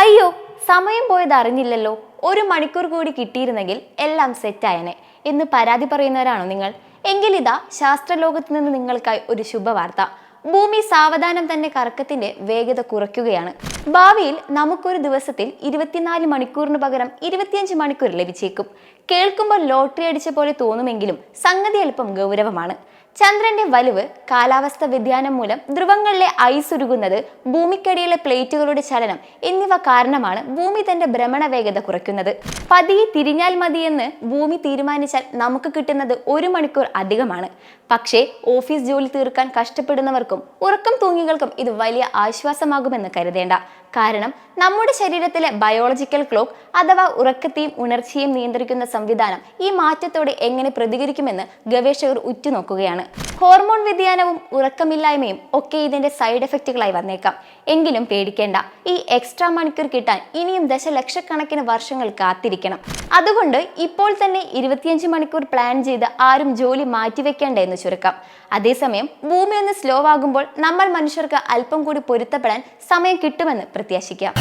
അയ്യോ സമയം പോയത് അറിഞ്ഞില്ലല്ലോ. ഒരു മണിക്കൂർ കൂടി കിട്ടിയിരുന്നെങ്കിൽ എല്ലാം സെറ്റായനെ എന്ന് പരാതി പറയുന്നവരാണോ നിങ്ങൾ? എങ്കിലിതാ ശാസ്ത്രലോകത്ത് നിന്ന് നിങ്ങൾക്കായി ഒരു ശുഭവാർത്ത. ഭൂമി സാവധാനം തന്നെ കറക്കത്തിന്റെ വേഗത കുറയ്ക്കുകയാണ്. ഭാവിയിൽ നമുക്കൊരു ദിവസത്തിൽ ഇരുപത്തിനാല് മണിക്കൂറിന് പകരം ഇരുപത്തിയഞ്ച് മണിക്കൂർ ലഭിച്ചേക്കും. കേൾക്കുമ്പോൾ ലോട്ടറി അടിച്ച പോലെ തോന്നുമെങ്കിലും സംഗതി അല്പം ഗൗരവമാണ്. ചന്ദ്രന്റെ വലിവ് കാലാവസ്ഥ വ്യതിയാനം മൂലം ധ്രുവങ്ങളിലെ ഐസ് ഉരുകുന്നത് ഭൂമിക്കടിയിലെ പ്ലേറ്റുകളുടെ ചലനം എന്നിവ കാരണമാണ് ഭൂമി തന്റെ ഭ്രമണ വേഗത കുറയ്ക്കുന്നത്. പതിയെ തിരിഞ്ഞാൽ മതിയെന്ന് ഭൂമി തീരുമാനിച്ചാൽ നമുക്ക് കിട്ടുന്നത് ഒരു മണിക്കൂർ അധികമാണ്. പക്ഷേ ഓഫീസ് ജോലി തീർക്കാൻ കഷ്ടപ്പെടുന്നവർക്കും ഉറക്കം തൂങ്ങികൾക്കും ഇത് വലിയ ആശ്വാസമാകുമെന്ന് കരുതേണ്ട. കാരണം നമ്മുടെ ശരീരത്തിലെ ബയോളജിക്കൽ ക്ലോക്ക് അഥവാ ഉറക്കത്തെയും ഉണർച്ചയും നിയന്ത്രിക്കുന്ന സംവിധാനം ഈ മാറ്റത്തോടെ എങ്ങനെ പ്രതികരിക്കുമെന്ന് ഗവേഷകർ ഉറ്റുനോക്കുകയാണ്. ഹോർമോൺ വ്യതിയാനവും ഉറക്കമില്ലായ്മയും ഒക്കെ ഇതിന്റെ സൈഡ് എഫക്റ്റുകളായി വന്നേക്കാം. എങ്കിലും പേടിക്കേണ്ട ഈ എക്സ്ട്രാ മണിക്കൂർ കിട്ടാൻ ഇനിയും ദശലക്ഷക്കണക്കിന് വർഷങ്ങൾ കാത്തിരിക്കണം. അതുകൊണ്ട് ഇപ്പോൾ തന്നെ ഇരുപത്തിയഞ്ച് മണിക്കൂർ പ്ലാൻ ചെയ്ത് ആരും ജോലി മാറ്റിവെക്കേണ്ട എന്ന് ചുരുക്കം. അതേസമയം ഭൂമി ഒന്ന് സ്ലോ ആകുമ്പോൾ നമ്മൾ മനുഷ്യർക്ക് അല്പം കൂടി പൊരുത്തപ്പെടാൻ സമയം കിട്ടുമെന്ന് പ്രത്യാശിക്കാം.